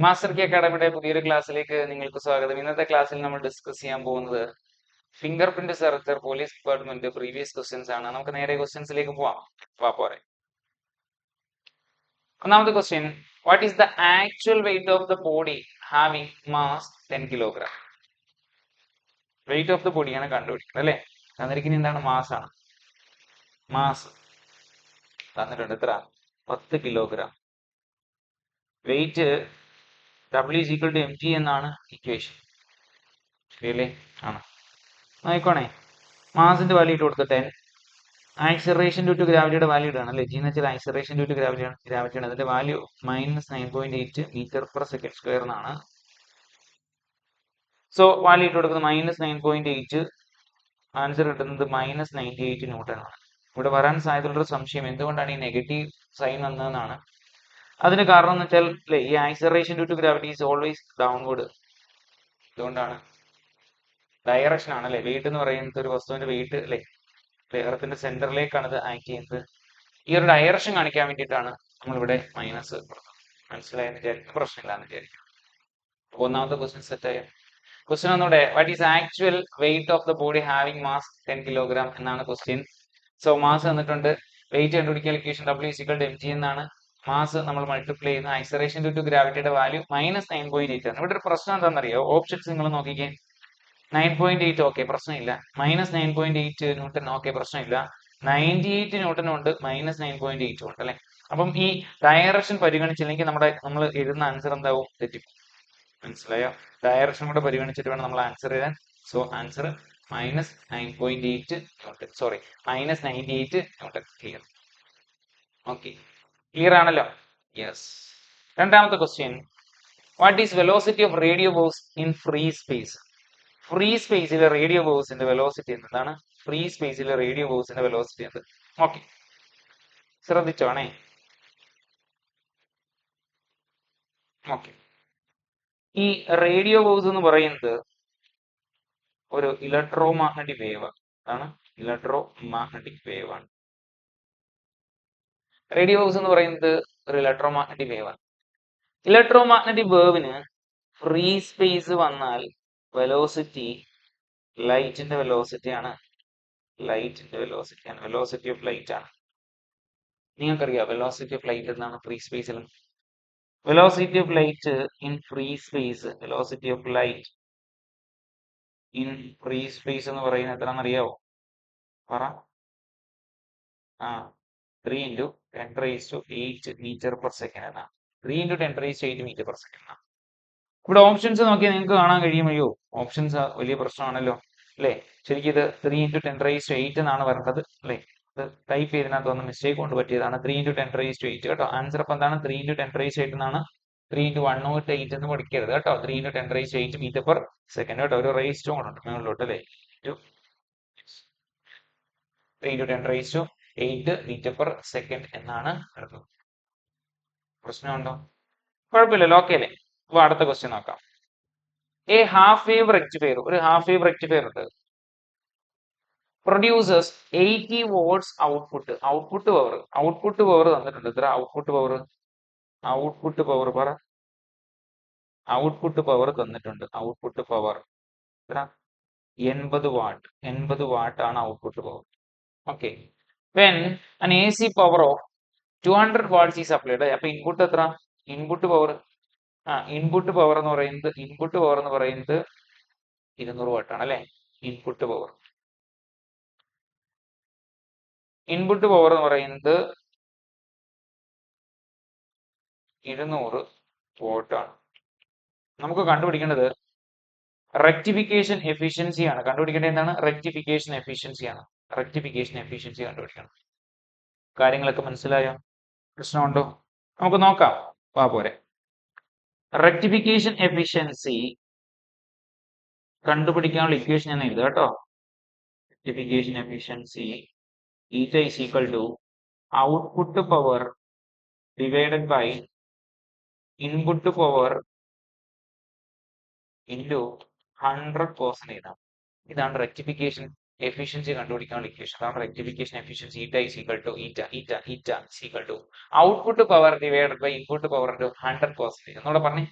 Master K അക്കാഡമിയുടെ പുതിയൊരു ക്ലാസ്സിലേക്ക് നിങ്ങൾക്ക് സ്വാഗതം. ഇന്നത്തെ ക്ലാസ്സിൽ നമ്മൾ ഡിസ്കസ് ചെയ്യാൻ പോകുന്നത് finger print searcher police department previous questions ആണ്. നമുക്ക് നേരെ ക്വസ്റ്റ്യൻസിലേക്ക് പോവാം. വാ പോരെ. ഒന്നാമത്തെ question what is the actual weight of the body having mass ten kilogram weight of the ബോഡിയാണ് കണ്ടുപിടിക്കുന്നത് അല്ലേ? തന്നിരിക്കുന്ന എന്താണ്? മാസ് ആണ്. മാസ് തന്നിട്ടുണ്ട് എത്ര? പത്ത് kilogram weight W is equal to M T എന്നാണ് ഇക്വേഷൻ ശരിയല്ലേ ആണ്? നോക്കണേ മാസിന്റെ വാല്യൂ ഇട്ട് കൊടുത്ത ടെൻ ആക്സിലറേഷൻ ഡ്യൂ ടു ഗ്രാവിറ്റിയുടെ വാല്യൂ ഇടാണ് അല്ലേ? ജി എന്ന് വെച്ചാൽ ആക്സിലറേഷൻ ഡ്യൂ ടു ഗ്രാവിറ്റിയാണ് ഗ്രാവിറ്റിയാണ് അതിന്റെ value minus nine point eight metre per second square എന്നാണ്. സോ വാല്യൂ ഇട്ട് കൊടുക്കുന്നത് minus nine point eight answer കിട്ടുന്നത് മൈനസ് നയന്റി എയ്റ്റ് ന്യൂട്ടൺ ആണ് ഇവിടെ വരാൻ സാധ്യതയുള്ളൊരു സംശയം. എന്തുകൊണ്ടാണ് ഈ നെഗറ്റീവ് സൈൻ വന്നതെന്നാണ് അതിന് കാരണം എന്ന് വെച്ചാൽ ഈ acceleration due to gravity is always downward ഇതുകൊണ്ടാണ്. ഡയറക്ഷൻ ആണ് അല്ലെ വെയിറ്റ് എന്ന് പറയുന്നത് ഒരു വസ്തുവിന്റെ വെയിറ്റ് അല്ലെ ഗ്രഹത്തിന്റെ സെന്ററിലേക്കാണ് ഇത് ആക്ട് ചെയ്യുന്നത്. ഈ ഒരു ഡയറക്ഷൻ കാണിക്കാൻ വേണ്ടിയിട്ടാണ് നമ്മളിവിടെ മൈനസ് മനസ്സിലായെന്ന് വിചാരിക്കും പ്രശ്നമില്ല എന്ന് വിചാരിക്കും ഒന്നാമത്തെ ക്വസ്റ്റ്യൻ സെറ്റ് ആയ ക്വസ്റ്റ്യൻ ഒന്നുകൂടെ what is actual weight of the body having mass ten kilogram എന്നാണ് ക്വസ്റ്റ്യൻ സോ മാസ് തന്നിട്ടുണ്ട്. വെയിറ്റ് കണ്ടുപിടിക്കാൻ equation W is equal M G എന്നാണ്. മാസ് നമ്മൾ മൾട്ടിപ്ലൈ ചെയ്യുന്ന acceleration due to ഗ്രാവിറ്റിയുടെ value minus nine point eight ആണ്. ഇവിടെ ഒരു പ്രശ്നം എന്താണെന്നറിയോ? ഓപ്ഷൻസ് നിങ്ങൾ നോക്കിക്കേ. നയൻ പോയിന്റ് എയ്റ്റ് ഓക്കെ പ്രശ്നമില്ല. Minus nine point eight newton okay പ്രശ്നമില്ല. നയന്റി എയ്റ്റ് ന്യൂട്ടനും ഉണ്ട് മൈനസ് നയൻ പോയിന്റ് എയ്റ്റും ഉണ്ട് അല്ലെ? അപ്പം ഈ ഡയറക്ഷൻ പരിഗണിച്ചില്ലെങ്കിൽ നമ്മുടെ നമ്മൾ എഴുതുന്ന ആൻസർ എന്താവും? തെറ്റി മനസ്സിലായോ? ഡയറക്ഷൻ കൂടെ പരിഗണിച്ചിട്ട് വേണം നമ്മൾ ആൻസർ എഴുതാൻ. So answer minus nine point eight newton sorry minus ninety eight newton clear okay clear ആണല്ലോ? യെസ് രണ്ടാമത്തെ question what is velocity of radio waves in free space free സ്പേസിലെ റേഡിയോ ബോസിന്റെ വെലോസിറ്റി എന്താണ്? Free സ്പേസിലെ radio ബോസിന്റെ velocity എന്ത്? Okay ശ്രദ്ധിച്ചോണേ. Okay ഈ റേഡിയോ ബോസ് എന്ന് പറയുന്നത് ഒരു ഇലക്ട്രോ മാഗ്നറ്റിക് വേവ് ആണ്. ഇലക്ട്രോ മാഗ്നറ്റിക് വേവ് ആണ്. റേഡിയോ വേവ്സ് എന്ന് പറയുന്നത് ഒരു ഇലക്ട്രോ മാഗ്നറ്റിക് വേവ് ആണ്. ഇലക്ട്രോ മാഗ്നറ്റിക് വേവിന് ഫ്രീ സ്പേസ് വന്നാൽ വെലോസിറ്റി ലൈറ്റിന്റെ വെലോസിറ്റി ആണ്. ലൈറ്റിന്റെ വെലോസിറ്റി ആണ്. വെലോസിറ്റി ഓഫ് ലൈറ്റ് ആണ്. നിങ്ങൾക്കറിയാം വെലോസിറ്റി ഓഫ് ലൈറ്റ് എന്നാണ് ഫ്രീ സ്പേസിൽ velocity of light in free space velocity of light in free space എന്ന് പറയുന്നത് എത്രയാണെന്നറിയാവോ? പറ. ആ three into ten raise to eight metre per second എന്നാണ് three into ten raise to eight metre per second എന്നാണ് ഇവിടെ options നോക്കിയാൽ നിങ്ങൾക്ക് കാണാൻ കഴിയുമോ ഓപ്ഷൻസ് വലിയ പ്രശ്നമാണല്ലോ. അല്ലേ? ശരിക്കും ഇത് three into ten raise to eight എന്നാണ് വരേണ്ടത് അല്ലേ? ഇത് ടൈപ്പ് ചെയ്തതിനകത്ത് വന്ന് മിസ്റ്റേക്ക് കൊണ്ട് പറ്റിയതാണ്. Three into ten raise to eight കേട്ടോ. ആൻസർ അപ്പം എന്താണ്? Three into ten raise eight എന്നാണ്. Three into one nought eight എന്ന് പഠിക്കരുത് കേട്ടോ. Three into ten raise eight metre per second കേട്ടോ. ഒരു റേസ് ടു ഉണ്ട് മുകളിലോട്ട് അല്ലേ? Three into ten raise to eight metre per second എന്നാണ് കിടക്കുന്നത് പ്രശ്നമുണ്ടോ? കുഴപ്പമില്ലല്ലോ. ഓക്കെ അല്ലേ അപ്പൊ അടുത്ത ക്വസ്റ്റ്യൻ നോക്കാം. എ ഹാഫ് വേവ് റെക്ടിഫയർ ഒരു ഹാഫ് വേവ് റെക്ടിഫയർ ഉണ്ട്. Produces eighty watts output output power output power തന്നിട്ടുണ്ട്. ഇത്ര ഔട്ട്പുട്ട് പവർ ഔട്ട്പുട്ട് പവർ പറ. ഔട്ട്പുട്ട് പവർ തന്നിട്ടുണ്ട്. ഔട്ട്പുട്ട് പവർ എത്ര? എൺപത് വാട്ട് എൺപത് വാട്ട് ആണ് output power okay an A C power of two hundred watts ഈ അപ്പൊ ഇൻപുട്ട് എത്ര? ഇൻപുട്ട് പവർ ആ ഇൻപുട്ട് പവർ എന്ന് പറയുന്നത് ഇൻപുട്ട് പവർ എന്ന് പറയുന്നത് ഇരുന്നൂറ് വാട്ടാണ് അല്ലെ? ഇൻപുട്ട് പവർ ഇൻപുട്ട് പവർ എന്ന് പറയുന്നത് ഇരുന്നൂറ് വോട്ടാണ് നമുക്ക് കണ്ടുപിടിക്കേണ്ടത് റെക്ടിഫിക്കേഷൻ എഫിഷ്യൻസി ആണ്. കണ്ടുപിടിക്കേണ്ടത് എന്താണ്? റെക്ടിഫിക്കേഷൻ എഫിഷ്യൻസി ആണ്. റെക്ടിഫിക്കേഷൻ എഫിഷ്യൻസി കണ്ടുപിടിക്കണം. കാര്യങ്ങളൊക്കെ മനസ്സിലായോ? പ്രശ്നമുണ്ടോ? നമുക്ക് നോക്കാം. വാ പോരെ. റെക്ടിഫിക്കേഷൻ എഫിഷ്യൻസി കണ്ടുപിടിക്കാനുള്ള ഇക്വേഷൻ ഞാൻ എഴുതുക കേട്ടോ. Rectification efficiency eta is equal to output power divided by input power into hundred percentage ആണ് ഇതാണ് റെക്ടിഫിക്കേഷൻ എഫിഷ്യൻസി കണ്ടുപിടിക്കാനുള്ള ഇക്വേഷൻ അതാണ് rectification efficiency eta is equal to eta eta eta equal to output power divided by input power into hundred percentage എന്നോട് പറഞ്ഞേ.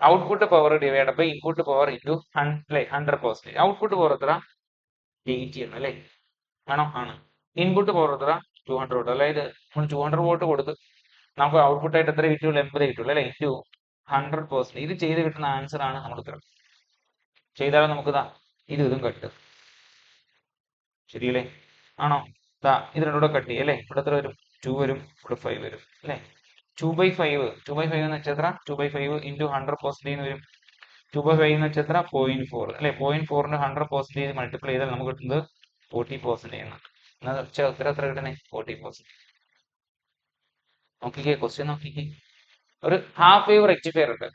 Output power divide by input power into അല്ലേ? Hundred percentage output power എത്ര? Eighty ആണ് അല്ലേ? ആണോ? ആണ്. Input power എത്ര? Two hundred അതായത് നമ്മൾ ടു ഹൺഡ്രഡ് വോട്ട് കൊടുത്ത് നമുക്ക് ഔട്ട്പുട്ട് ആയിട്ട് എത്ര കിട്ടുള്ളൂ? എൺപത് കിട്ടുള്ളൂ അല്ലേ? ഇന്റു ഹൺഡ്രഡ് പെർസെന്റ് ഇത് ചെയ്ത് കിട്ടുന്ന ആൻസർ ആണ് നമ്മുടെ ഉത്തരം. ചെയ്താലും നമുക്ക് ഇതാ ഇത് ഇതും കട്ട്. ശരിയല്ലേ? ആണോ? ദാ ഇത് രണ്ടുകൂടെ കട്ട് ചെയ്യും അല്ലേ? ഇവിടെ എത്ര വരും? ടു വരും. ഇവിടെ ഫൈവ് വരും. അല്ലേ? Two by five two by five എന്ന് വെച്ചാൽ എത്ര? Two by five into hundred percentage വരും. ടു ബൈ ഫൈവ് എന്ന് വെച്ചാൽ എത്ര? പോയിന്റ് ഫോർ അല്ലേ? പോയിന്റ് ഫോറിന് ഹൺഡ്രഡ് പെർസെന്റേജ് മൾട്ടിപ്ലൈ ചെയ്താൽ നമുക്ക് കിട്ടുന്നത് ഫോർട്ടി പെർസെന്റേജ് ആണ് എന്നാൽ ഉത്തരം എത്ര കിട്ടണേ? ഫോർട്ടി പെർസെന്റേജ് നോക്കിക്കേ ക്വസ്റ്റ്യൻ നോക്കിക്കേ. ഒരു ഹാഫ് വേവ് റെക്റ്റിഫയർ ഉണ്ട്.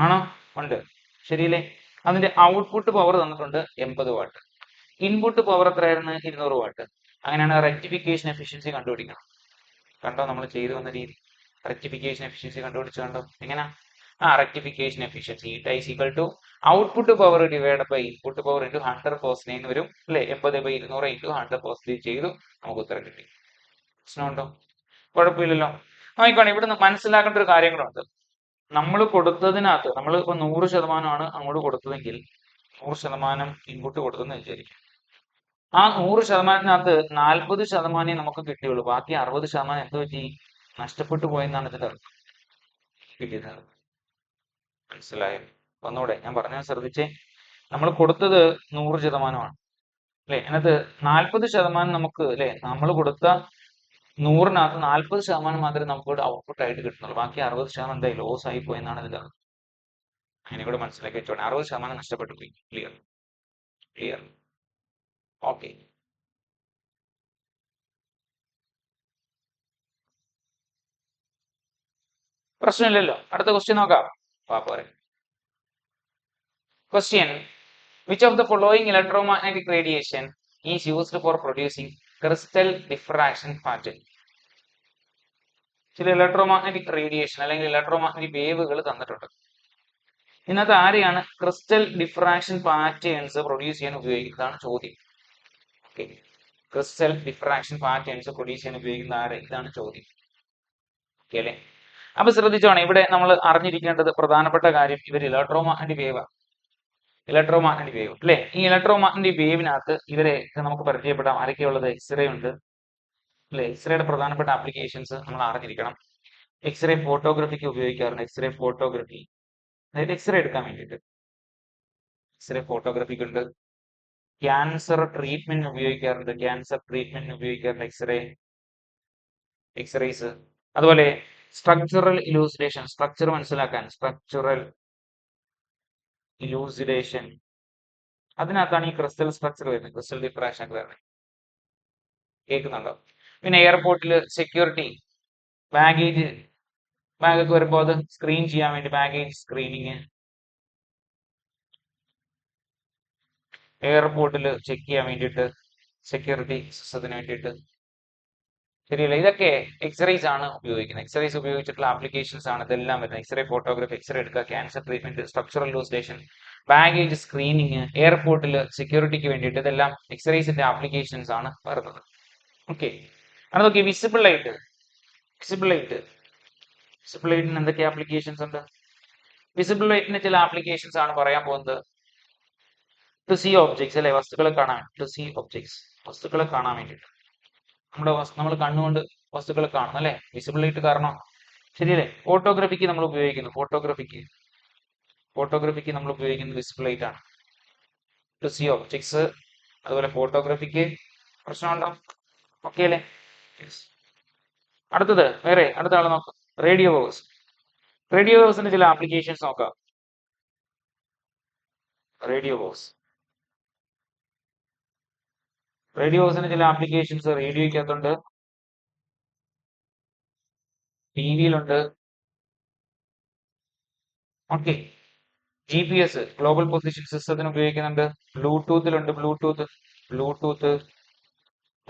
ആണോ? ഉണ്ട്. ശരിയല്ലേ? അതിന്റെ ഔട്ട്പുട്ട് പവർ തന്നിട്ടുണ്ട് എൺപത് വാട്ട് ഇൻപുട്ട് പവർ എത്രയായിരുന്നു? ഇരുന്നൂറ് വാട്ട് അങ്ങനെയാണ് റെക്ടിഫിക്കേഷൻ എഫിഷ്യൻസി കണ്ടുപിടിക്കണം. കണ്ടോ? നമ്മൾ ചെയ്തു വന്ന രീതി. റെക്ടിഫിക്കേഷൻ എഫിഷ്യൻസി കണ്ടുപിടിച്ചു കണ്ടോ? എങ്ങനെയാ ആ rectification efficiency eta equal to output power divide by input power into hundred percentage വരും. അല്ലെ? എൺപത് ബൈ ഇരുന്നൂറ് ഇന്റു ഹൺഡ്രഡ് പെർസെന്റേജ് ചെയ്തു നമുക്ക് ഉത്തരം കിട്ടി. പ്രശ്നമുണ്ടോ? കുഴപ്പമില്ലല്ലോ. നോക്കിക്കോണേ ഇവിടുന്ന് മനസ്സിലാക്കേണ്ട ഒരു കാര്യം നമ്മൾ കൊടുത്തതിനകത്ത് നമ്മൾ ഇപ്പൊ നൂറ് ശതമാനമാണ് അങ്ങോട്ട് കൊടുത്തതെങ്കിൽ നൂറ് ശതമാനം ഇൻപുട്ട് കൊടുത്തെന്ന് വിചാരിക്കും. ആ നൂറ് ശതമാനത്തിനകത്ത് നാൽപ്പത് ശതമാനമേ നമുക്ക് കിട്ടിയുള്ളൂ. ബാക്കി അറുപത് ശതമാനം എന്ത് പറ്റി? നഷ്ടപ്പെട്ടു പോയെന്നാണ് ഇതിന്റെ കിട്ടിയത്. മനസ്സിലായോ? ഒന്നുകൂടെ ഞാൻ പറഞ്ഞത് ശ്രദ്ധിച്ചേ. നമ്മൾ കൊടുത്തത് നൂറ് ശതമാനമാണ്. അല്ലെ? അതിനകത്ത് നാൽപ്പത് ശതമാനം നമുക്ക് അല്ലെ? നമ്മൾ കൊടുത്ത നൂറിനകത്ത് നാൽപ്പത് ശതമാനം മാത്രമേ നമുക്ക് ഔട്ട്പുട്ട് ആയിട്ട് കിട്ടുന്നുള്ളൂ. ബാക്കി അറുപത് ശതമാനം എന്തായി? ലോസ് ആയി പോയെന്നാണ് ഇതിന്റെ അതിനെ കൂടെ മനസ്സിലാക്കി വെച്ചോളെ. അറുപത് ശതമാനം നഷ്ടപ്പെട്ടു പോയി. ക്ലിയർ ക്ലിയർ ഓക്കെ പ്രശ്നമില്ലല്ലോ. അടുത്ത ക്വസ്റ്റ്യൻ നോക്കാം. വാ പോരെ. Question which of the following electromagnetic radiation is used for producing crystal diffraction pattern ചില ഇലക്ട്രോമാഗ്നറ്റിക് റേഡിയേഷൻ അല്ലെങ്കിൽ ഇലക്ട്രോമാഗ്നറ്റിക് വേവുകൾ തന്നിട്ടുണ്ട്. ഇന്നത്തെ ആരെയാണ് ക്രിസ്റ്റൽ ഡിഫ്രാക്ഷൻ പാറ്റേൺസ് പ്രൊഡ്യൂസ് ചെയ്യാൻ ഉപയോഗിക്കുന്നതാണ് ചോദ്യം. Okay crystal diffraction patterns produce ഉപയോഗിക്കുന്ന ആരെ? ഇതാണ് ചോദ്യം. ഓക്കെ അല്ലേ? അപ്പൊ ശ്രദ്ധിച്ചോണം ഇവിടെ നമ്മൾ അറിഞ്ഞിരിക്കേണ്ടത് പ്രധാനപ്പെട്ട കാര്യം ഇവർ ഇലക്ട്രോമാഗ്നറ്റിക് വേവ്. Electromagnetic wave. അല്ലെ? ഈ ഇലക്ട്രോമാഗ്നറ്റിക് വേവിനകത്ത് ഇവരെ നമുക്ക് പരിചയപ്പെടാം. ആരൊക്കെയുള്ളത് എക്സ്റേ ഉണ്ട്. അല്ലെ? എക്സ്റേയുടെ പ്രധാനപ്പെട്ട ആപ്ലിക്കേഷൻസ് നമ്മൾ അറിഞ്ഞിരിക്കണം. എക്സ്റേ ഫോട്ടോഗ്രാഫിക്ക് ഉപയോഗിക്കാറുണ്ട്. എക്സ്റേ ഫോട്ടോഗ്രാഫി അതായത് എക്സ്റേ എടുക്കാൻ വേണ്ടിയിട്ട്. എക്സ്റേ ഫോട്ടോഗ്രഫിക്ക് ഉണ്ട്. ക്യാൻസർ ട്രീറ്റ്മെന്റ് ഉപയോഗിക്കാറുണ്ട്. ക്യാൻസർ ട്രീറ്റ്മെന്റ് ഉപയോഗിക്കാറുണ്ട്. എക്സ്റേ എക്സ്റേസ് അതുപോലെ സ്ട്രക്ചറൽ ഇലൂസിഡേഷൻ സ്ട്രക്ചർ മനസ്സിലാക്കാൻ സ്ട്രക്ചറൽ ഇലൂസിഡേഷൻ അതിനകത്താണ് ഈ ക്രിസ്റ്റൽ സ്ട്രക്ചർ വരുന്നത്. ക്രിസ്റ്റൽ ഡിഫ്രാക്ഷൻ ഒക്കെ വരുന്നത്. കേൾക്കുന്നുണ്ടോ? പിന്നെ എയർപോർട്ടിൽ സെക്യൂരിറ്റി ബാഗേജ് ബാഗൊക്കെ വരുമ്പോൾ അത് സ്ക്രീൻ ചെയ്യാൻ വേണ്ടി ബാഗേജ് സ്ക്രീനിങ് എയർപോർട്ടിൽ ചെക്ക് ചെയ്യാൻ വേണ്ടിയിട്ട് സെക്യൂരിറ്റി സിസ്റ്റത്തിന് വേണ്ടിയിട്ട്. ശരിയല്ല? ഇതൊക്കെ എക്സ്റേസ് ആണ് ഉപയോഗിക്കുന്നത്. എക്സ്റേസ് ഉപയോഗിച്ചിട്ടുള്ള ആപ്ലിക്കേഷൻസ് ആണ് ഇതെല്ലാം വരുന്നത്. എക്സ്റേ ഫോട്ടോഗ്രാഫി എക്സ്റേ എടുക്കുക cancer treatment structural elucidation baggage screening എയർപോർട്ടിൽ സെക്യൂരിറ്റിക്ക് വേണ്ടിയിട്ട് ഇതെല്ലാം എക്സ്റേസിന്റെ ആപ്ലിക്കേഷൻസ് ആണ് വരുന്നത്. ഓക്കെ അത് നോക്കി visible light visible light visible ലൈറ്റിന് എന്തൊക്കെ ആപ്ലിക്കേഷൻസ് ഉണ്ട്? വിസിബിൾ ലൈറ്റിന് ചില ആപ്ലിക്കേഷൻസ് ആണ് പറയാൻ പോകുന്നത്. ടു സി ഒബ്ജക്ട്സ് അല്ലെ? വസ്തുക്കളെ കാണാൻ ടു സി ഒബ്ജക്ട്സ് വസ്തുക്കളെ കാണാൻ വേണ്ടിയിട്ട്. നമ്മുടെ നമ്മൾ കണ്ണുകൊണ്ട് വസ്തുക്കളെ കാണണം അല്ലെ? വിസിബിളായിട്ട് കാരണം ശരിയല്ലേ? ഫോട്ടോഗ്രാഫിക്ക് നമ്മൾ ഉപയോഗിക്കുന്നു. ഫോട്ടോഗ്രാഫിക്ക് ഫോട്ടോഗ്രാഫിക്ക് നമ്മൾ ഉപയോഗിക്കുന്നത് ലൈറ്റ് ആണ്. ടു സി ഒബ്ജക്ട്സ് അതുപോലെ ഫോട്ടോഗ്രാഫിക്ക് പ്രശ്നമുണ്ടോ? ഓക്കെ അല്ലേ? അടുത്തത് വേറെ അടുത്ത ആൾ നോക്കാം. റേഡിയോ വേവ്സ് റേഡിയോ വേവ്സിന്റെ ചില ആപ്ലിക്കേഷൻസ് നോക്കാം. റേഡിയോ വേവ്സ് റേഡിയോ വേവ്സിന്റെ ചില ആപ്ലിക്കേഷൻസ് റേഡിയോയ്ക്കകത്തുണ്ട്. T വിയിലുണ്ട് okay. G P S global position സിസ്റ്റത്തിന് ഉപയോഗിക്കുന്നുണ്ട്. ബ്ലൂടൂത്തിലുണ്ട്. ബ്ലൂടൂത്ത് ബ്ലൂടൂത്ത്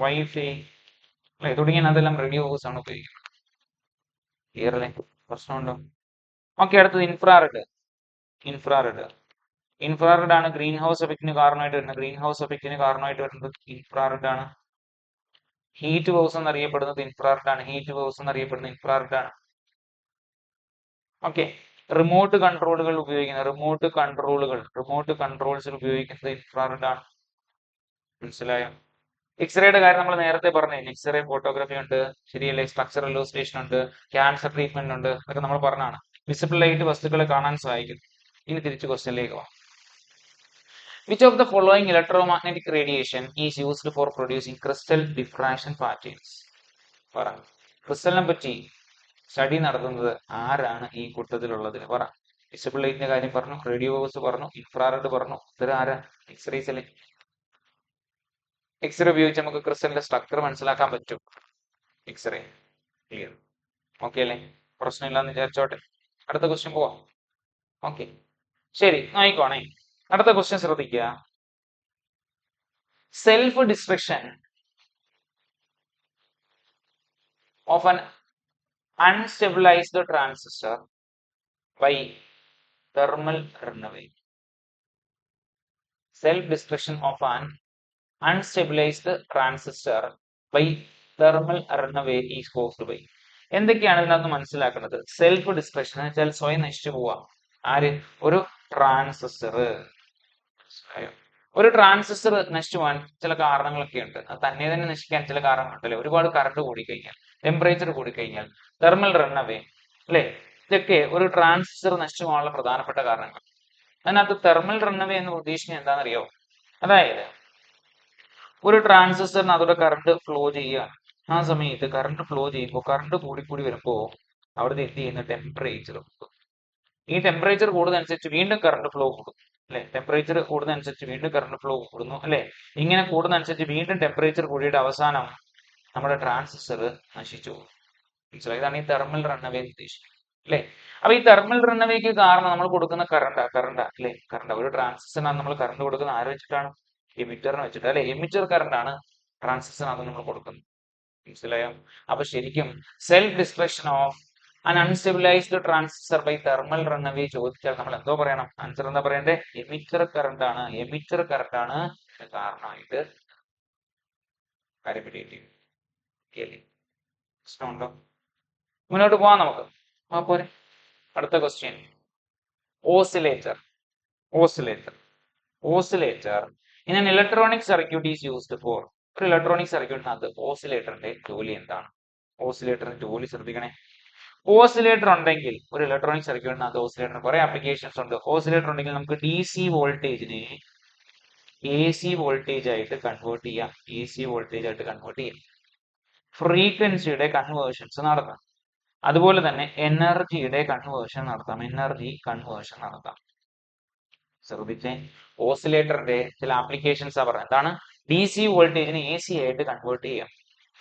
വൈഫൈ അല്ലെ? തുടങ്ങിയ അതെല്ലാം റേഡിയോ ഹോസ് ആണ് ഉപയോഗിക്കുന്നത്. ക്ലിയർ അല്ലേ? പ്രശ്നമുണ്ടോ? ഓക്കെ അടുത്തത് ഇൻഫ്രാറെഡ്. ഇൻഫ്രാറെഡ്. ഇൻഫ്രാറെഡ് ആണ് ഗ്രീൻ ഹൗസ് എഫക്റ്റിന് കാരണമായിട്ട് വരുന്നത്. ഗ്രീൻ ഹൗസ് എഫക്റ്റിന് കാരണമായിട്ട് വരുന്നത് ഇൻഫ്രാറെഡ് ആണ്. ഹീറ്റ് വേവ്സ് എന്നറിയപ്പെടുന്നത് ഇൻഫ്രാറെഡ് ആണ്. ഹീറ്റ് വേവ്സ് എന്നറിയപ്പെടുന്നത് ഇൻഫ്രാറെഡ് ആണ്. ഓക്കെ റിമോട്ട് കൺട്രോളുകൾ ഉപയോഗിക്കുന്ന റിമോട്ട് കൺട്രോളുകൾ റിമോട്ട് കൺട്രോൾസിൽ ഉപയോഗിക്കുന്നത് ഇൻഫ്രാറെഡ് ആണ്. മനസ്സിലായോ? എക്സ്റേയുടെ കാര്യം നമ്മൾ നേരത്തെ പറഞ്ഞു എക്സ്റേ ഫോട്ടോഗ്രാഫി ഉണ്ട്. ശരിയല്ലേ? സ്ട്രക്ചറൽ ഇലോസ്ട്രേഷൻ ഉണ്ട്. ക്യാൻസർ ട്രീറ്റ്മെന്റ് ഉണ്ട്. അതൊക്കെ നമ്മൾ പറഞ്ഞാണ് വിസിബിൾ ലൈറ്റ് വസ്തുക്കളെ കാണാൻ സഹായിക്കും ഇനി തിരിച്ച് ക്വസ്റ്റ്യനിലേക്ക് പോകാം which of the following electromagnetic radiation is used for producing crystal diffraction patterns പറ. ക്രിസ്റ്റലിനെ പറ്റി സ്റ്റഡി നടത്തുന്നത് ആരാണ് ഈ കൂട്ടത്തിലുള്ളത്? പറ. വിസിബിൾ ലൈറ്റിന്റെ കാര്യം പറഞ്ഞു റേഡിയോ വേവ്സ് പറഞ്ഞു ഇൻഫ്രാറെഡ് പറഞ്ഞു. ഇത്ര ആരാ? എക്സ്റേസ് അല്ലേ എക്സ്റേ ഉപയോഗിച്ച് നമുക്ക് ക്രിസ്റ്റലിന്റെ സ്ട്രക്ചർ മനസ്സിലാക്കാൻ പറ്റും. എക്സ്റേ ക്ലിയർ ഓക്കെ അല്ലേ? പ്രശ്നമില്ലാന്ന് വിചാരിച്ചോട്ടെ. അടുത്ത ക്വസ്റ്റ്യൻ പോവാം. ഓക്കെ ശരി നോയിക്കോണേ അടുത്ത ക്വസ്റ്റ്യൻ ശ്രദ്ധിക്കുക self destruction of an unstabilized transistor by thermal runaway self destruction of an unstabilized transistor by thermal runaway is caused by എന്തൊക്കെയാണ് ഇതിനകത്ത് മനസ്സിലാക്കുന്നത്? സെൽഫ് ഡിസ്ട്രക്ഷൻ എന്ന് വെച്ചാൽ സ്വയം നശിച്ചു പോവാം ആര്? ഒരു ട്രാൻസിസ്റ്റർ. ഒരു ട്രാൻസിസ്റ്റർ നശിച്ചു പോകാൻ ചില കാരണങ്ങളൊക്കെ ഉണ്ട്. അത് തന്നെ തന്നെ നശിക്കാൻ ചില കാരണങ്ങളുണ്ടല്ലേ ഒരുപാട് കറണ്ട് കൂടിക്കഴിഞ്ഞാൽ ടെമ്പറേച്ചർ കൂടിക്കഴിഞ്ഞാൽ തെർമൽ റണ്ണവേ അല്ലേ? ഇതൊക്കെ ഒരു ട്രാൻസിസ്റ്റർ നശിച്ചു പോകാനുള്ള പ്രധാനപ്പെട്ട കാരണങ്ങൾ. അതിനകത്ത് തെർമൽ റണ്ണവേ എന്ന് ഉദ്ദേശിക്കുന്നത് എന്താണെന്നറിയോ? അതായത് ഒരു ട്രാൻസിസ്റ്ററിന് അതോടെ കറണ്ട് ഫ്ലോ ചെയ്യുക ആ സമയത്ത് കറണ്ട് ഫ്ലോ ചെയ്യുമ്പോൾ കറണ്ട് കൂടി വരുമ്പോൾ അവിടുത്തെ എന്ത് ചെയ്യുന്ന? ടെമ്പറേച്ചർ കൂടും ഈ ടെമ്പറേച്ചർ കൂടുന്നതനുസരിച്ച് വീണ്ടും കറണ്ട് ഫ്ലോ കൂടും അല്ലെ? ടെമ്പറേച്ചർ കൂടുന്നതനുസരിച്ച് വീണ്ടും കറണ്ട് ഫ്ലോ കൂടുന്നു അല്ലെ? ഇങ്ങനെ കൂടുന്നതനുസരിച്ച് വീണ്ടും ടെമ്പറേച്ചർ കൂടിയിട്ട് അവസാനം നമ്മുടെ ട്രാൻസിസ്റ്റർ നശിച്ചു പോകും. മനസ്സിലായി? ഇതാണ് ഈ തെർമൽ റണ്ണവേ ഉദ്ദേശിക്കുന്നത് അല്ലെ? അപ്പൊ ഈ തെർമൽ റണ്ണവേക്ക് കാരണം നമ്മൾ കൊടുക്കുന്ന കറണ്ടാ കറണ്ടാ അല്ലെ? കറണ്ട് ഒരു ട്രാൻസിസ്റ്ററിനാണ് നമ്മൾ കറണ്ട് കൊടുക്കുന്നത്. ആര് വെച്ചിട്ടാണ്? എമിറ്ററിനെ വെച്ചിട്ട് അല്ലെ? എമിറ്റർ കറണ്ട് ആണ് ട്രാൻസിസ്റ്ററിനകത്ത് നമ്മൾ കൊടുക്കുന്നത്. മനസ്സിലായോ? അപ്പൊ ശരിക്കും self destruction of an unstabilised transistor by thermal runaway ചോദിച്ചാൽ നമ്മൾ എന്തോ പറയണം? ആൻസർ എന്താ പറയണ്ടേ? എമിറ്റർ കറണ്ട് ആണ്. എമിറ്റർ കറണ്ട് ആണ് കാരണമായിട്ട് പ്രശ്നമുണ്ടോ മുന്നോട്ട് പോവാം നമുക്ക്. ആ പോരെ. അടുത്ത question oscillator oscillator oscillator in an electronic circuit is used for ഒരു ഇലക്ട്രോണിക് സർക്യൂട്ടിനകത്ത് ഓസിലേറ്ററിന്റെ ജോലി എന്താണ്? ഓസിലേറ്ററിന്റെ ജോലി ശ്രദ്ധിക്കണേ. ഓസിലേറ്റർ ഉണ്ടെങ്കിൽ ഒരു ഇലക്ട്രോണിക് സർക്യൂട്ടിന് അത് ഓസിലേറ്റർ കുറെ ആപ്ലിക്കേഷൻസ് ഉണ്ട്. ഓസിലേറ്റർ ഉണ്ടെങ്കിൽ നമുക്ക് ഡി സി വോൾട്ടേജിനെ എ സി വോൾട്ടേജ് ആയിട്ട് കൺവേർട്ട് ചെയ്യാം. എ സി വോൾട്ടേജ് ആയിട്ട് കൺവേർട്ട് ചെയ്യാം. ഫ്രീക്വൻസിയുടെ കൺവേർഷൻസ് നടത്താം. അതുപോലെ തന്നെ എനർജിയുടെ കൺവേർഷൻ നടത്താം. എനർജി കൺവേർഷൻ നടത്താം. ശ്രദ്ധിച്ചേ? ഓസിലേറ്ററിന്റെ ചില ആപ്ലിക്കേഷൻസ് ആ പറഞ്ഞത്. എന്താണ്? ഡി സി വോൾട്ടേജിനെ എ സി ആയിട്ട് കൺവേർട്ട് ചെയ്യാം.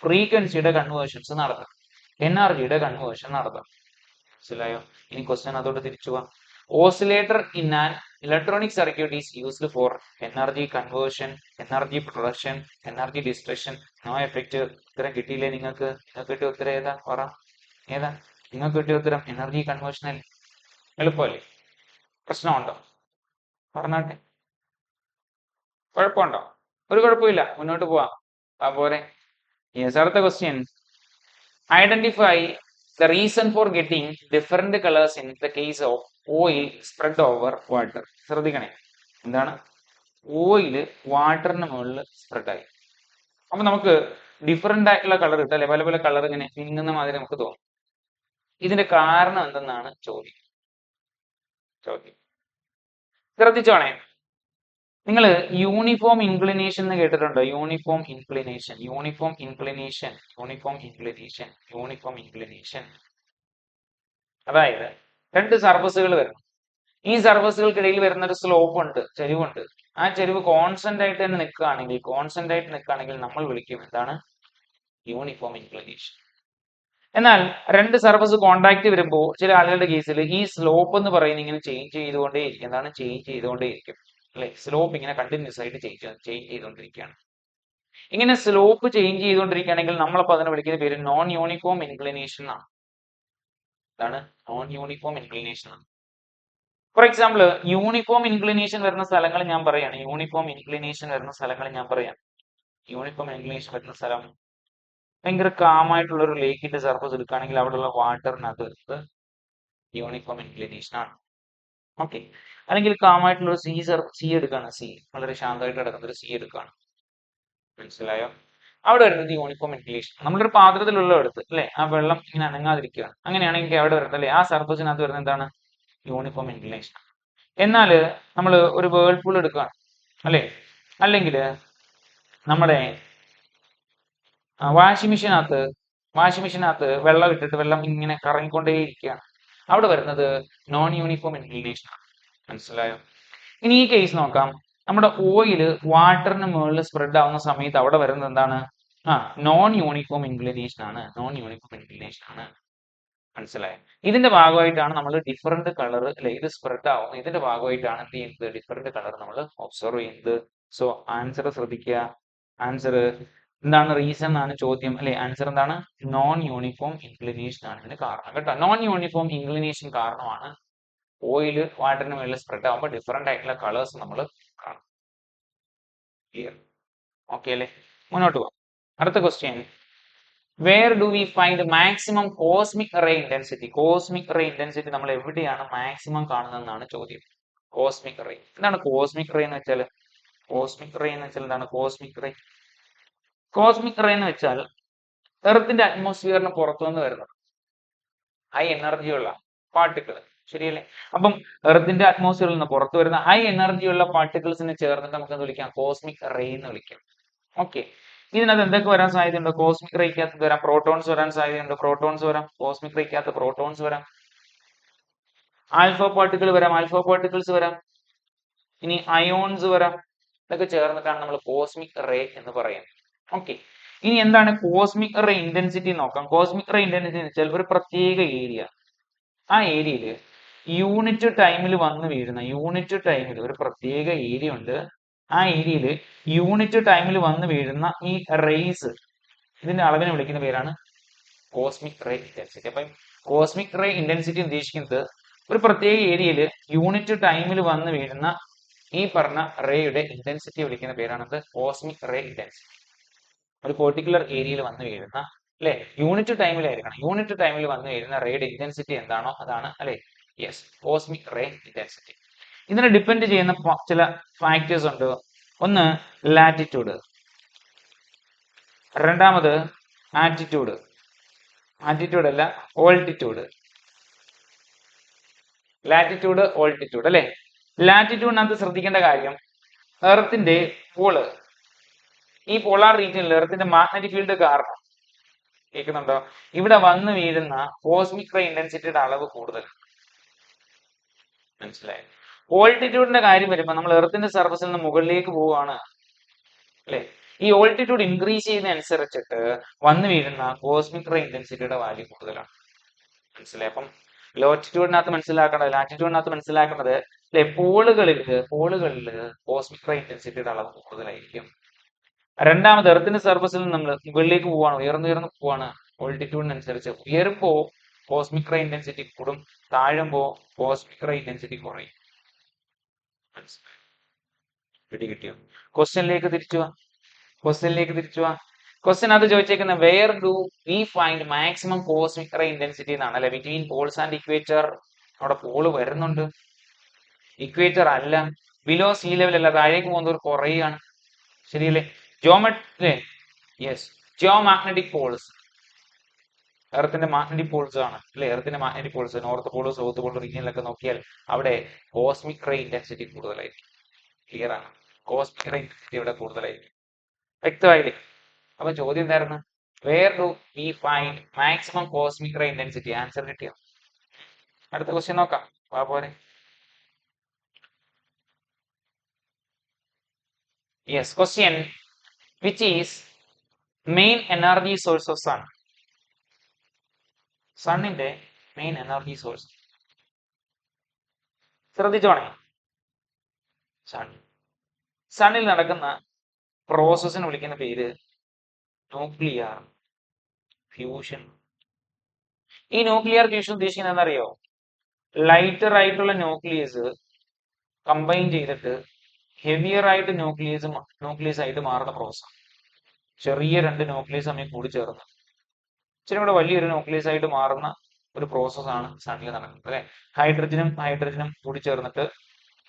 ഫ്രീക്വൻസിയുടെ കൺവേർഷൻസ് നടത്താം. എനർജിയുടെ കൺവേർഷൻ നടത്താം. മനസ്സിലായോ? ഇനി ക്വസ്റ്റ്യൻ അതോട് തിരിച്ചു പോവാം. Oscillator in an electronic circuit is used for energy conversion energy production energy destruction no effect ഉത്തരം കിട്ടിയില്ലേ നിങ്ങൾക്ക്? നിങ്ങൾക്ക് കിട്ടിയ ഉത്തരം ഏതാ? പറ. ഏതാ? നിങ്ങൾക്ക് കിട്ടിയ ഉത്തരം എനർജി കൺവേർഷൻ അല്ലേ? എളുപ്പമല്ലേ? പ്രശ്നമുണ്ടോ? പറഞ്ഞാട്ടെ. കുഴപ്പമുണ്ടോ? ഒരു കുഴപ്പമില്ല മുന്നോട്ട് പോവാം. ആ പോരെ. Yes question identify the reason for getting different colours in the case of oil spread over water ശ്രദ്ധിക്കണേ. എന്താണ്? ഓയിൽ വാട്ടറിന് മുകളിൽ സ്പ്രെഡായി അപ്പൊ നമുക്ക് ഡിഫറെന്റ് ആയിട്ടുള്ള കളർ കിട്ടും. പല പല കളർ ഇങ്ങനെ മിന്നുന്ന മാതിരി നമുക്ക് തോന്നും. ഇതിന്റെ കാരണം എന്തെന്നാണ് ചോദ്യം. ചോദ്യം. ശ്രദ്ധിച്ചോണേ. നിങ്ങൾ യൂണിഫോം ഇൻക്ലിനേഷൻ എന്ന് കേട്ടിട്ടുണ്ടോ? Uniform inclination uniform inclination uniform inclination uniform inclination അതായത് രണ്ട് സർഫസുകൾ വരുന്നു ഈ സർഫസുകൾക്കിടയിൽ വരുന്ന ഒരു സ്ലോപ്പ് ഉണ്ട് ചരിവുണ്ട്. ആ ചരിവ് കോൺസ്റ്റന്റ് ആയിട്ട് തന്നെ നിൽക്കുകയാണെങ്കിൽ കോൺസ്റ്റന്റ് ആയിട്ട് നിൽക്കുകയാണെങ്കിൽ നമ്മൾ വിളിക്കും എന്താണ്? യൂണിഫോം ഇൻക്ലിനേഷൻ എന്നാൽ രണ്ട് സർഫസ് കോണ്ടാക്ട് വരുമ്പോൾ ചില ആളുകളുടെ കേസിൽ ഈ സ്ലോപ്പ് എന്ന് പറയുന്നത് ഇങ്ങനെ ചേഞ്ച് ചെയ്തുകൊണ്ടേയിരിക്കും. എന്താണ്? ചേഞ്ച് ചെയ്തുകൊണ്ടേയിരിക്കും. അല്ലെ? സ്ലോപ്പ് ഇങ്ങനെ കണ്ടിന്യൂസ് ആയിട്ട് ചേഞ്ച് ചേഞ്ച് ചെയ്തുകൊണ്ടിരിക്കുകയാണ്. ഇങ്ങനെ സ്ലോപ്പ് ചേഞ്ച് ചെയ്തുകൊണ്ടിരിക്കുകയാണെങ്കിൽ നമ്മളപ്പോൾ അതിനെ വിളിക്കുന്ന പേര് നോൺ യൂണിഫോം ഇൻക്ലിനേഷൻ ആണ്. അതാണ് നോൺ യൂണിഫോം ഇൻക്ലിനേഷൻ ആണ്. ഫോർ എക്സാമ്പിൾ യൂണിഫോം ഇൻക്ലിനേഷൻ വരുന്ന സ്ഥലങ്ങൾ ഞാൻ പറയാണ്. യൂണിഫോം ഇൻക്ലിനേഷൻ വരുന്ന സ്ഥലങ്ങൾ ഞാൻ പറയാം യൂണിഫോം ഇൻക്ലിനേഷൻ വരുന്ന സ്ഥലം ഭയങ്കര കാമായിട്ടുള്ള ഒരു ലേക്കിന്റെ സർഫസ് എടുക്കുകയാണെങ്കിൽ അവിടെയുള്ള വാട്ടറിനകത്ത് യൂണിഫോം ഇൻക്ലിനേഷൻ ആണ്. ഓക്കെ അല്ലെങ്കിൽ കാമായിട്ടുള്ള ഒരു സി സർ സി എടുക്കുകയാണ് സി വളരെ ശാന്തമായിട്ട് കിടക്കുന്ന ഒരു സി എടുക്കുകയാണ് മനസ്സിലായോ? അവിടെ വരുന്നത് യൂണിഫോം വെന്റിലേഷൻ നമ്മളൊരു പാത്രത്തിലുള്ള എടുത്ത് അല്ലെ? ആ വെള്ളം ഇങ്ങനെ അനങ്ങാതിരിക്കുകയാണ് അങ്ങനെയാണെങ്കിൽ അവിടെ വരുന്നത് അല്ലെ? ആ സർഫസിനകത്ത് വരുന്നത് എന്താണ്? യൂണിഫോം വെന്റിലേഷൻ എന്നാൽ നമ്മൾ ഒരു വേൾപൂൾ എടുക്കുകയാണ് അല്ലെ? അല്ലെങ്കിൽ നമ്മുടെ വാഷിംഗ് മെഷീനകത്ത് വാഷിംഗ് മെഷീനകത്ത് വെള്ളം ഇട്ടിട്ട് വെള്ളം ഇങ്ങനെ കറങ്ങിക്കൊണ്ടേയിരിക്കുകയാണ് അവിടെ വരുന്നത് നോൺ യൂണിഫോം ഇൻക്ലിനേഷൻ ആണ്. മനസ്സിലായോ? ഇനി ഈ കേസ് നോക്കാം. നമ്മുടെ ഓയിൽ വാട്ടറിന് മുകളിൽ സ്പ്രെഡ് ആവുന്ന സമയത്ത് അവിടെ വരുന്നത് എന്താണ്? ആ നോൺ യൂണിഫോം ഇൻക്ലിനേഷൻ ആണ്. നോൺ യൂണിഫോം ഇൻക്ലിനേഷൻ ആണ്. മനസ്സിലായോ? ഇതിന്റെ ഭാഗമായിട്ടാണ് നമ്മൾ ഡിഫറെന്റ് കളർ അല്ലെ ഇത് സ്പ്രെഡ് ആവുന്നത്. ഇതിന്റെ ഭാഗമായിട്ടാണ് എന്ത് ചെയ്യുന്നത്? ഡിഫറെന്റ് കളർ നമ്മൾ ഒബ്സർവ് ചെയ്യുന്നത്. സോ ആൻസർ ശ്രദ്ധിക്കുക. ആൻസർ എന്താണ് റീസൺ എന്നാണ് ചോദ്യം. അല്ലെ? ആൻസർ എന്താണ്? നോൺ യൂണിഫോം ഇൻക്ലിനേഷൻ ആണ് ഇതിന് കാരണം. കേട്ടോ. നോൺ യൂണിഫോം ഇൻക്ലിനേഷൻ കാരണമാണ് ഓയിൽ വാട്ടറിന് മുകളിൽ സ്പ്രെഡ് ആകുമ്പോൾ ഡിഫറെന്റ് ആയിട്ടുള്ള കളേഴ്സ് നമ്മൾ കാണും ക്ലിയർ ഓക്കെ അല്ലേ? മുന്നോട്ട് പോകാം. അടുത്ത question where do we find maximum cosmic ray intensity cosmic ray intensity നമ്മൾ എവിടെയാണ് മാക്സിമം കാണുന്നതെന്നാണ് ചോദ്യം. കോസ്മിക് റേ എന്താണ് കോസ്മിക് റേ എന്ന് വെച്ചാൽ കോസ്മിക് റേ എന്ന് വെച്ചാൽ എന്താണ്? കോസ്മിക് റേ കോസ്മിക് റേ എന്ന് വെച്ചാൽ എർത്തിന്റെ അറ്റ്മോസ്ഫിയറിന് പുറത്തുനിന്ന് വരുന്നത്. ഹൈ എനർജിയുള്ള പാർട്ടിക്കിൾ ശരിയല്ലേ? അപ്പം എർത്തിന്റെ അറ്റ്മോസ്ഫിയറിൽ നിന്ന് പുറത്തു വരുന്ന ഹൈ എനർജിയുള്ള പാർട്ടിക്കിൾസിനെ ചേർന്നിട്ട് നമുക്ക് എന്ത് വിളിക്കാം? കോസ്മിക് റേ എന്ന് വിളിക്കാം. ഓക്കെ ഇതിനകത്ത് എന്തൊക്കെ വരാൻ സാധ്യതയുണ്ട്? കോസ്മിക് റേക്കകത്ത് വരാം. പ്രോട്ടോൺസ് വരാൻ സാധ്യതയുണ്ട്. പ്രോട്ടോൺസ് വരാം. കോസ്മിക് റേക്കകത്ത് പ്രോട്ടോൺസ് വരാം. ആൽഫ പാർട്ടിക്കിൾ വരാം. ആൽഫ പാർട്ടിക്കിൾസ് വരാം. ഇനി അയോൺസ് വരാം. ഇതൊക്കെ ചേർന്നിട്ടാണ് നമ്മൾ കോസ്മിക് റേ എന്ന് പറയുന്നത്. ഓക്കെ ഇനി എന്താണ് കോസ്മിക് റേ ഇന്റൻസിറ്റി നോക്കാം. കോസ്മിക് റേ ഇന്റൻസിറ്റി എന്ന് വെച്ചാൽ ഒരു പ്രത്യേക ഏരിയ ആ ഏരിയയിൽ യൂണിറ്റ് ടൈമിൽ വന്ന് വീഴുന്ന യൂണിറ്റ് ടൈമിൽ ഒരു പ്രത്യേക ഏരിയ ഉണ്ട്. ആ ഏരിയയിൽ യൂണിറ്റ് ടൈമിൽ വന്ന് വീഴുന്ന ഈ റേസ് ഇതിന്റെ അളവിനെ വിളിക്കുന്ന പേരാണ് കോസ്മിക് റേ ഇന്റൻസിറ്റി അപ്പം കോസ്മിക് റേ ഇന്റൻസിറ്റി ഉദ്ദേശിക്കുന്നത് ഒരു പ്രത്യേക ഏരിയയിൽ യൂണിറ്റ് ടൈമിൽ വന്ന് വീഴുന്ന ഈ പറഞ്ഞ റേയുടെ ഇന്റൻസിറ്റി വിളിക്കുന്ന പേരാണത് കോസ്മിക് റേ ഇന്റൻസിറ്റി ഒരു പെർട്ടിക്കുലർ ഏരിയയിൽ വന്നു വീഴുന്ന അല്ലെ? യൂണിറ്റ് ടൈമിൽ ആയിരിക്കണം. യൂണിറ്റ് ടൈമിൽ വന്നു വീഴുന്ന റേയുടെ ഇന്റൻസിറ്റി എന്താണോ അതാണ് അല്ലെ? യെസ് കോസ്മിക് റേ ഇന്റൻസിറ്റി ഇതിനെ ഡിപ്പെൻഡ് ചെയ്യുന്ന ചില ഫാക്ടേഴ്സ് ഉണ്ട്. ഒന്ന് ലാറ്റിറ്റ്യൂഡ് രണ്ടാമത് ആറ്റിറ്റ്യൂഡ് ആറ്റിറ്റ്യൂഡ് അല്ല ഓൾട്ടിറ്റ്യൂഡ് ലാറ്റിറ്റ്യൂഡ് ഓൾട്ടിറ്റ്യൂഡ് അല്ലെ? ലാറ്റിറ്റ്യൂഡിനകത്ത് ശ്രദ്ധിക്കേണ്ട കാര്യം എർത്തിന്റെ പോൾ ഈ പോളാർ റീജിയനിൽ എർത്തിന്റെ മാഗ്നറ്റിക് ഫീൽഡ് കാരണം. കേൾക്കുന്നുണ്ടോ? ഇവിടെ വന്ന് വീഴുന്ന കോസ്മിക് റേ ഇന്റൻസിറ്റിയുടെ അളവ് കൂടുതലാണ് മനസ്സിലായി? ഓൾട്ടിറ്റ്യൂഡിന്റെ കാര്യം വരുമ്പോൾ നമ്മൾ എർത്തിന്റെ സർഫസിൽ നിന്ന് മുകളിലേക്ക് പോവുകയാണ്. അല്ലെ? ഈ ഓൾട്ടിറ്റ്യൂഡ് ഇൻക്രീസ് ചെയ്യുന്ന അനുസരിച്ചിട്ട് വന്നു വീഴുന്ന കോസ്മിക് റേ ഇന്റൻസിറ്റിയുടെ വാല്യൂ കൂടുതലാണ്. മനസ്സിലായി? അപ്പം ലോറ്റിറ്റ്യൂഡിനകത്ത് മനസ്സിലാക്കേണ്ടത് ലാറ്റിറ്റ്യൂഡിനകത്ത് മനസ്സിലാക്കേണ്ടത് അല്ലെ? പോളുകളിൽ പോളുകളിൽ കോസ്മിക് റേ ഇന്റൻസിറ്റിയുടെ അളവ് കൂടുതലായിരിക്കും. രണ്ടാമത് എർത്തിന്റെ സർഫസിൽ നിന്ന് നമ്മൾ മുകളിലേക്ക് പോവാണ് ഉയർന്നുയർന്ന് പോവാണ്. ഓൾട്ടിറ്റ്യൂഡിനനുസരിച്ച് ഉയരുമ്പോ കോസ്മിക് റേ ഇന്റൻസിറ്റി കൂടും താഴുമ്പോ കോസ്മിക് റേ ഇന്റൻസിറ്റി കുറയും? പിടി കിട്ടിയോ? ക്വസ്റ്റ്യനിലേക്ക് തിരിച്ചു ക്വസ്റ്റ്യനിലേക്ക് തിരിച്ചു ക്വസ്റ്റ്യൻ അത് ചോദിച്ചേക്കുന്നത് where do we find maximum cosmic ray intensity എന്നാണ് അല്ലെ? ബിറ്റ്വീൻ പോൾസ് ആൻഡ് ഇക്വേറ്റർ അവിടെ പോൾ വരുന്നുണ്ട്. ഇക്വേറ്റർ അല്ല. ബിലോ സീ ലെവൽ അല്ല താഴേക്ക് പോകുന്നവർ കുറയുകയാണ്. ശരിയല്ലേ? Geometry yes geomagnetic poles എർത്തിന്റെ മാഗ്നറ്റിക് പോൾസ് ആണ്. അല്ലെ? എർത്തിന്റെ magnetic poles north pole south pole റീജിയനിലൊക്കെ നോക്കിയാൽ അവിടെ കോസ്മിക് റേ ഇന്റൻസിറ്റി കൂടുതലായിരിക്കും. ക്ലിയർ ആണ്. കോസ്മിക് റേ ഇന്റൻസിറ്റി ഇവിടെ കൂടുതലായിരിക്കും. വ്യക്തമായില്ലേ? അപ്പൊ ചോദ്യം എന്തായിരുന്നു? Where do we find maximum cosmic ray intensity answer കിട്ടിയോ? അടുത്ത ക്വസ്റ്റ്യൻ നോക്കാം. വാ പോരെ. Yes question which is main energy source of sun സണ്ണിന്റെ മെയിൻ എനർജി സോഴ്സ് ശ്രദ്ധിച്ചോണേ? സൺ സണ്ണിൽ നടക്കുന്ന പ്രോസസ്സിന് വിളിക്കുന്ന പേര് ന്യൂക്ലിയർ ഫ്യൂഷൻ ഈ ന്യൂക്ലിയർ ഫ്യൂഷൻ ഉദ്ദേശിക്കുന്നത് എന്നറിയോ ലൈറ്റർ ആയിട്ടുള്ള ന്യൂക്ലിയസ് കമ്പൈൻ ചെയ്തിട്ട് ഹെവിയർ ആയിട്ട് ന്യൂക്ലിയസ് ന്യൂക്ലിയസ് ആയിട്ട് മാറുന്ന പ്രോസസ് ചെറിയ രണ്ട് ന്യൂക്ലിയസ് തമ്മിൽ കൂടി ചേർന്ന് ഇച്ചിരി കൂടെ വലിയൊരു ന്യൂക്ലിയസ് ആയിട്ട് മാറുന്ന ഒരു പ്രോസസ്സാണ് സണ്ണിൽ നടക്കുന്നത് അല്ലെ? ഹൈഡ്രജനും ഹൈഡ്രജനും കൂടി ചേർന്നിട്ട്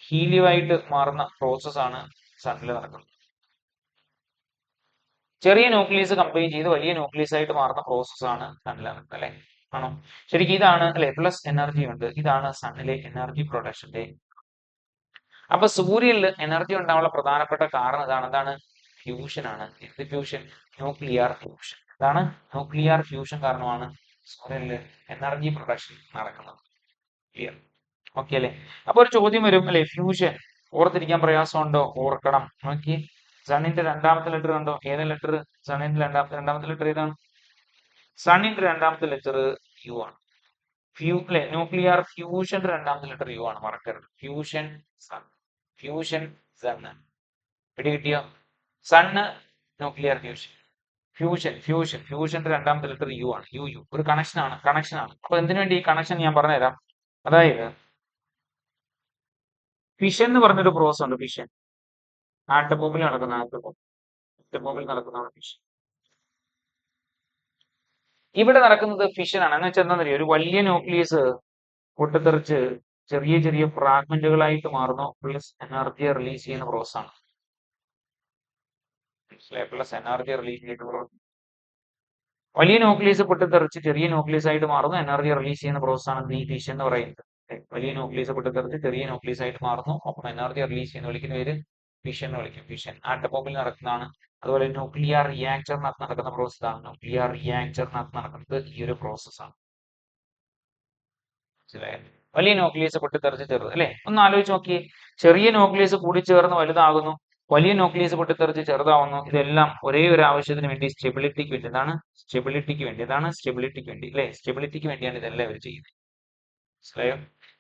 ഹീലിയമായിട്ട് മാറുന്ന പ്രോസസ്സാണ് സണ്ണിൽ നടക്കുന്നത്. ചെറിയ ന്യൂക്ലിയസ് കമ്പൈൻ ചെയ്ത് വലിയ ന്യൂക്ലിയസ് ആയിട്ട് മാറുന്ന പ്രോസസ്സാണ് സണ്ണിൽ നടക്കുന്നത് അല്ലെ? ആണോ? ശരിക്കും ഇതാണ് അല്ലെ? പ്ലസ് എനർജി ഉണ്ട്. ഇതാണ് സണ്ണിലെ എനർജി പ്രൊഡക്ഷന്റെ അപ്പൊ സൂര്യനിൽ എനർജി ഉണ്ടാവാനുള്ള പ്രധാനപ്പെട്ട കാരണം ഇതാണ്. എന്താണ്? ഫ്യൂഷൻ ആണ്. എന്ത് ഫ്യൂഷൻ ന്യൂക്ലിയർ ഫ്യൂഷൻ ഇതാണ് ന്യൂക്ലിയർ ഫ്യൂഷൻ കാരണമാണ് സൂര്യനിൽ എനർജി പ്രൊഡക്ഷൻ നടക്കുന്നത്. ക്ലിയർ ഓക്കെ അല്ലേ? അപ്പൊ ഒരു ചോദ്യം വരും. അല്ലെ ഫ്യൂഷൻ ഓർത്തിരിക്കാൻ പ്രയാസമുണ്ടോ? ഓർക്കണം. നോക്കി. സണ്ണിന്റെ രണ്ടാമത്തെ ലെറ്റർ കണ്ടോ? ഏത് ലെറ്റർ സണ്ണിന്റെ രണ്ടാമത്തെ രണ്ടാമത്തെ ലെറ്റർ ഏതാണ്? സണ്ണിന്റെ രണ്ടാമത്തെ ലെറ്റർ യു ആണ്. ഫ്യൂ അല്ലെ ന്യൂക്ലിയർ ഫ്യൂഷന്റെ രണ്ടാമത്തെ ലെറ്റർ യു ആണ്. മറക്കരുത്. ഫ്യൂഷൻ സൺ ഫ്യൂഷൻ സൺ പിടി കിട്ടിയോ? Sun nuclear fusion fusion fusion ഫ്യൂഷന്റെ രണ്ടാമത്തെ ലെറ്റർ യു ആണ്. യു യു ഒരു കണക്ഷൻ ആണ് കണക്ഷൻ ആണ്. അപ്പൊ എന്തിനു വേണ്ടി ഈ കണക്ഷൻ ഞാൻ പറഞ്ഞുതരാം? അതായത് ഫിഷൻ എന്ന് പറഞ്ഞൊരു പ്രോസസ് ഉണ്ട് ഫിഷൻ ആട്ടപ്പോപ്പിൽ നടക്കുന്ന ആട്ടബോംബ് ആട്ടബോംബിൽ നടക്കുന്നതാണ് ഫിഷൻ ഇവിടെ നടക്കുന്നത് ഫിഷൻ ആണ്. എന്ന് വെച്ചാൽ എന്താണെന്നറിയോ? ഒരു വലിയ ന്യൂക്ലിയസ് പൊട്ടിത്തെറിച്ച് ചെറിയ ചെറിയ ഫ്രാഗ്മെന്റുകളായിട്ട് മാറുന്നു പ്ലസ് എനർജി റിലീസ് ചെയ്യുന്ന പ്രോസസ് ആണ്. പ്ലസ് എനർജി റിലീസ് ചെയ്തിട്ടുള്ള വലിയ ന്യൂക്ലിയസ് പൊട്ടിത്തെറിച്ച് ചെറിയ ന്യൂക്ലിയസ് ആയിട്ട് മാറുന്നു എനർജി റിലീസ് ചെയ്യുന്ന പ്രോസസ് ആണ് ഫിഷൻ എന്ന് പറയുന്നത്. വലിയ ന്യൂക്ലിയസ് പൊട്ടിത്തെറിച്ച് ചെറിയ ന്യൂക്ലിയസ് ആയിട്ട് മാറുന്നു. ഒപ്പം എനർജി റിലീസ് ചെയ്യുന്ന വിളിക്കുന്ന പേര് ഫിഷൻ എന്ന് വിളിക്കും. ഫിഷൻ ആട്ടബോംബിൽ നടക്കുന്നതാണ്. അതുപോലെ ന്യൂക്ലിയർ റിയാക്ടറിനകത്ത് നടക്കുന്ന പ്രോസസ് ആണ് ന്യൂക്ലിയർ റിയാക്ടറിനകത്ത് നടക്കുന്നത് ഈ ഒരു പ്രോസസ് ആണ്. മനസ്സിലായോ? വലിയ ന്യൂക്ലിയസ് പൊട്ടിത്തെറിച്ച് ചെറുത് അല്ലെ? ഒന്ന് ആലോചിച്ച് നോക്കിയേ. ചെറിയ ന്യൂക്ലിയസ് കൂടി ചേർന്ന് വലുതാകുന്നു വലിയ ന്യൂക്ലിയസ് പൊട്ടിത്തെറിച്ച് ചെറുതാവുന്നു. ഇതെല്ലാം ഒരേ ഒരു ആവശ്യത്തിന് വേണ്ടി സ്റ്റെബിലിറ്റിക്ക് വേണ്ടി എന്താണ് സ്റ്റെബിലിറ്റിക്ക് വേണ്ടി സ്റ്റെബിലിറ്റിക്ക് വേണ്ടി അല്ലെ? സ്റ്റെബിലിറ്റിക്ക് വേണ്ടിയാണ് ഇതെല്ലാം ഇവർ ചെയ്യുന്നത്. മനസ്സിലായോ?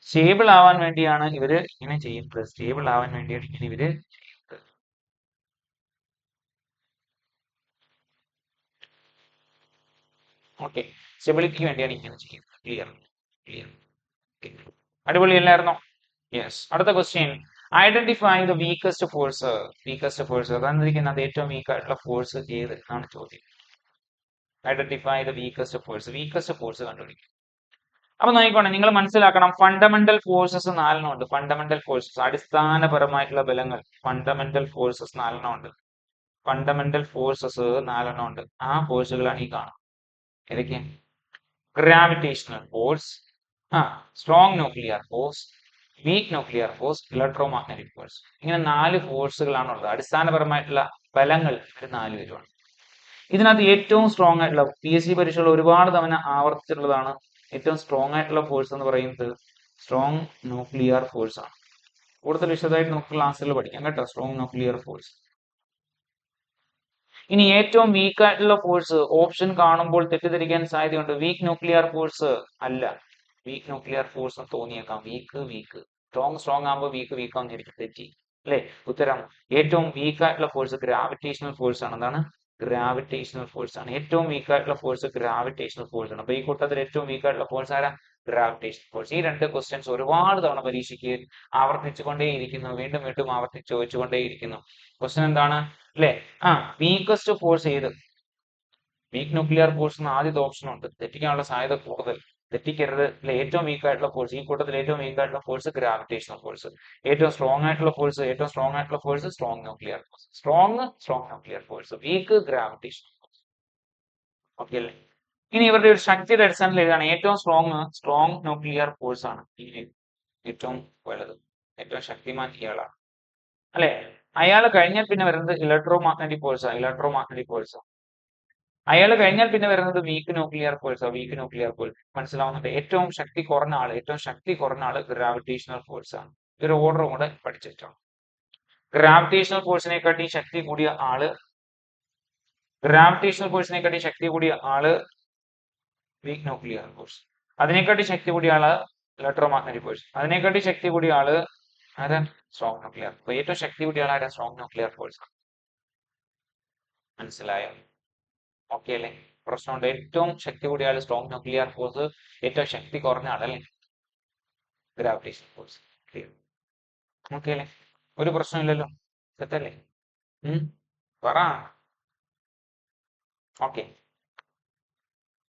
സ്റ്റേബിൾ ആവാൻ വേണ്ടിയാണ് ഇവർ ഇങ്ങനെ ചെയ്യുന്നത്. സ്റ്റേബിൾ ആവാൻ വേണ്ടിയാണ് ഇങ്ങനെ ഇവർ ഓക്കെ സ്റ്റെബിലിറ്റിക്ക് വേണ്ടിയാണ് ഇങ്ങനെ ചെയ്യുന്നത്. ക്ലിയർ ക്ലിയർ അടിപൊളി അല്ലായിരുന്നോ? യെസ് അടുത്ത question identify the weakest force weakest force തന്നിരിക്കുന്ന അത് ഏറ്റവും വീക്ക് ആയിട്ടുള്ള ഫോഴ്സ് ഏത് എന്നാണ് ചോദ്യം. Identify the weakest force weakest force കണ്ടുപിടിക്കും. അപ്പൊ നോക്കിക്കോണേ നിങ്ങൾ മനസ്സിലാക്കണം. ഫണ്ടമെന്റൽ ഫോഴ്സസ് നാലെണ്ണം ഉണ്ട്. ഫണ്ടമെന്റൽ ഫോഴ്സസ് അടിസ്ഥാനപരമായിട്ടുള്ള ബലങ്ങൾ. ഫണ്ടമെന്റൽ ഫോഴ്സസ് നാലെണ്ണം ഉണ്ട്. ഫണ്ടമെന്റൽ ഫോഴ്സസ് നാലെണ്ണം ഉണ്ട്. ആ ഫോഴ്സുകളാണ് ഈ കാണുന്നത്. ഏതൊക്കെയാണ് gravitational force strong nuclear force weak nuclear force electromagnetic force ഇങ്ങനെ നാല് ഫോഴ്സുകളാണ് ഉള്ളത്. അടിസ്ഥാനപരമായിട്ടുള്ള ബലങ്ങൾ ഒരു നാല് പേരുമാണ് ഇതിനകത്ത് ഏറ്റവും സ്ട്രോങ് ആയിട്ടുള്ള പി എസ് സി പരീക്ഷകൾ ഒരുപാട് തവണ ആവർത്തിച്ചിട്ടുള്ളതാണ് ഏറ്റവും സ്ട്രോങ് ആയിട്ടുള്ള ഫോഴ്സ് എന്ന് പറയുന്നത് സ്ട്രോങ് ന്യൂക്ലിയർ ഫോഴ്സ് ആണ്. കൂടുതൽ വിശദമായിട്ട് നമുക്ക് ക്ലാസ്സിൽ പഠിക്കാം കേട്ടോ സ്ട്രോങ് ന്യൂക്ലിയർ ഫോഴ്സ് ഇനി ഏറ്റവും വീക്ക് ആയിട്ടുള്ള ഫോഴ്സ് ഓപ്ഷൻ കാണുമ്പോൾ തെറ്റിദ്ധരിക്കാൻ സാധ്യതയുണ്ട്. വീക്ക് ന്യൂക്ലിയർ ഫോഴ്സ് അല്ല. വീക്ക് ന്യൂക്ലിയർ ഫോഴ്സ് എന്ന് തോന്നിയേക്കാം. വീക്ക് വീക്ക് സ്ട്രോങ് സ്ട്രോങ് ആകുമ്പോൾ വീക്ക് വീക്ക് ആവുന്നിരിക്കും തെറ്റി. അല്ലെ? ഉത്തരം ഏറ്റവും വീക്ക് ആയിട്ടുള്ള ഫോഴ്സ് ഗ്രാവിറ്റേഷണൽ ഫോഴ്സ് ആണ് എന്താണ്? ഗ്രാവിറ്റേഷണൽ ഫോഴ്സ് ആണ്. ഏറ്റവും വീക്ക് ആയിട്ടുള്ള ഫോഴ്സ് ഗ്രാവിറ്റേഷണൽ ഫോഴ്സ് ആണ്. അപ്പൊ ഈ കൂട്ടത്തിൽ ഏറ്റവും വീക്ക് ആയിട്ടുള്ള ഫോഴ്സ് ആരാ? ഗ്രാവിറ്റേഷണൽ ഫോഴ്സ് ഈ രണ്ട് ക്വസ്റ്റ്യൻസ് ഒരുപാട് തവണ പരീക്ഷയ്ക്ക് ആവർത്തിച്ചുകൊണ്ടേയിരിക്കുന്നു. വീണ്ടും വീണ്ടും ആവർത്തിച്ച് ചോദിച്ചുകൊണ്ടേയിരിക്കുന്നു. ക്വസ്റ്റ്യൻ എന്താണ്? അല്ലെ? ആ വീക്കസ്റ്റ് ഫോഴ്സ് ഏത്? വീക്ക് ന്യൂക്ലിയർ ഫോഴ്സ് എന്ന ആദ്യത്തെ ഓപ്ഷൻ ഉണ്ട്. തെറ്റിക്കാനുള്ള സാധ്യത കൂടുതൽ. തെറ്റിക്കരുത്. അല്ലെ ഏറ്റവും വീക്ക് ആയിട്ടുള്ള ഫോഴ്സ് ഈ കൂട്ടത്തിൽ ഏറ്റവും വീക്ക് ആയിട്ടുള്ള ഫോഴ്സ് ഗ്രാവിറ്റേഷണൽ ഫോഴ്സ് ഏറ്റവും സ്ട്രോങ് ആയിട്ടുള്ള ഫോഴ്സ് ഏറ്റവും സ്ട്രോങ് ആയിട്ടുള്ള force strong nuclear force strong strong nuclear force weak gravitational force okay അല്ലേ? ഇനി ഇവരുടെ ഒരു ശക്തിയുടെ അടിസ്ഥാനത്തിൽ എഴുതാണ് ഏറ്റവും സ്ട്രോങ് സ്ട്രോങ് ന്യൂക്ലിയർ ഫോഴ്സ് ആണ് ഈ ഏറ്റവും വലുത്. ഏറ്റവും ശക്തിമാൻ ഇയാളാണ്. അല്ലെ? അയാൾ കഴിഞ്ഞാൽ പിന്നെ വരുന്നത് electro magnetic force electromagnetic force അയാൾ കഴിഞ്ഞാൽ പിന്നെ വരുന്നത് വീക്ക് ന്യൂക്ലിയർ ഫോഴ്സോ വീക്ക് ന്യൂക്ലിയർ ഫോഴ്സ് മനസ്സിലാവുന്നുണ്ട്. ഏറ്റവും ശക്തി കുറഞ്ഞ ആൾ ഏറ്റവും ശക്തി കുറഞ്ഞ ആൾ ഗ്രാവിറ്റേഷണൽ ഫോഴ്സ് ആണ്. ഒരു ഓർഡർ കൂടെ പഠിച്ചിട്ടാണ് ഗ്രാവിറ്റേഷണൽ ഫോഴ്സിനെക്കാട്ടി ശക്തി കൂടിയ ആൾ ഗ്രാവിറ്റേഷണൽ ഫോഴ്സിനെക്കാട്ടി ശക്തി കൂടിയ ആൾ വീക്ക് ന്യൂക്ലിയർ ഫോഴ്സ് അതിനെക്കാട്ടി ശക്തി കൂടിയ ആൾ ഇലക്ട്രോ മാഗ്നറ്റിക് ഫോഴ്സ് അതിനെക്കാട്ടി ശക്തി കൂടിയ ആൾ ആരാ? സ്ട്രോങ് ന്യൂക്ലിയർ ഏറ്റവും ശക്തി കൂടിയ ആൾ ആരാ? സ്ട്രോങ് ന്യൂക്ലിയർ ഫോഴ്സ് മനസ്സിലായോ? ഓക്കെ അല്ലേ? പ്രശ്നമുണ്ട്. ഏറ്റവും ശക്തി കൂടിയ സ്ട്രോങ് ന്യൂക്ലിയർ ഫോഴ്സ് ഏറ്റവും ശക്തി കുറഞ്ഞ ആളല്ലേ ഗ്രാവിറ്റേഷൻ ഫോഴ്സ് ഓക്കെ അല്ലേ? ഒരു പ്രശ്നമില്ലല്ലോ. സെറ്റല്ലേ പറ. ഓക്കെ